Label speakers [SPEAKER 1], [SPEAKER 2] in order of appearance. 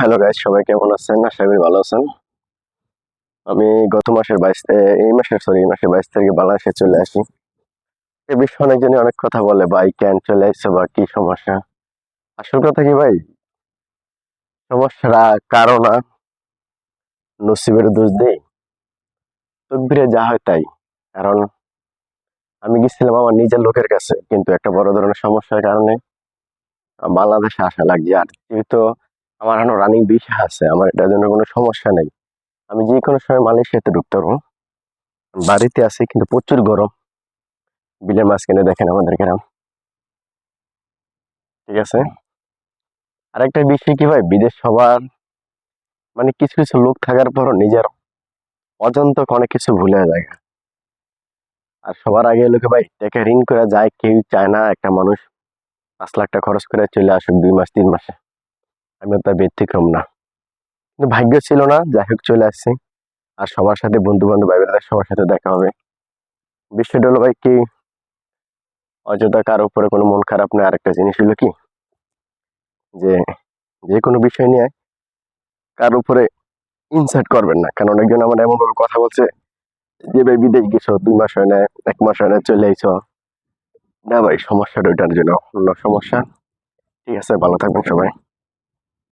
[SPEAKER 1] Hello guys সবাই কেমন আছেন? আশা করি ভালো আছেন। আমি গত মাসের বাইশ এই মাসের সরি এই মাসের বাইশ তারিখে বাংলাদেশে চলে আসি। এ বিষয়ে অনেকজনই অনেক কথা বলে, ভাই, কেন চলে আসছে বা কি সমস্যা? আসল কথা কি, ভাই? সমস্যাটা কারও না নসিবের দোষ দেই। তকবিরে যা হয় তাই। কারণ আমি গেছিলাম আমার নিজের লোকের কাছে, কিন্তু একটা বড় ধরনের সমস্যার কারণে বাংলাদেশে আসা লাগছে। আর যেহেতু আমার এখনও রানিং ভিসা আছে, আমার এটার জন্য কোনো সমস্যা নেই। আমি যে কোনো সময় মালয়েশিয়াতে ঢুকতে পারব। বাড়িতে আছি কিন্তু প্রচুর গরম। বিলের মাঝখানে দেখেন আমাদের গ্রাম। ঠিক আছে? আরেকটা বিষয় কি ভাই? বিদেশ সবার মানে কিছু কিছু লোক থাকার পরও নিজের অজন্তক অনেক কিছু ভুলে যায়। আর সবার আগে লোকে ভাই, টাকা ঋণ করে যায়, কেউ চায় না একটা মানুষ পাঁচ লাখ টাকা খরচ করে চলে আসুক দুই মাস, তিন মাসে। আমি তার ব্যতিক্রম না। কিন্তু ভাগ্য ছিল না, যাই হোক চলে আসছি। আর সবার সাথে বন্ধু বান্ধব ভাই সবার সাথে দেখা হবে। বিষয়টা হলো ভাই কি, অযথা কারও উপরে কোনো মন খারাপ নেই আরেকটা জিনিস হলো কি, যে যে কোনো বিষয় নিয়ে কার উপরে ইনসার্ট করবেন না। কারণ অনেকজন আমার এমন ভাবে কথা বলছে, যে ভাই বিদেশ গেছো, দুই মাস হয় না এক মাস হয় না চলে আইছো। না ভাই, সমস্যাটা ওইটার জন্য, অন্য সমস্যা। ঠিক আছে, ভালো থাকবেন সবাই।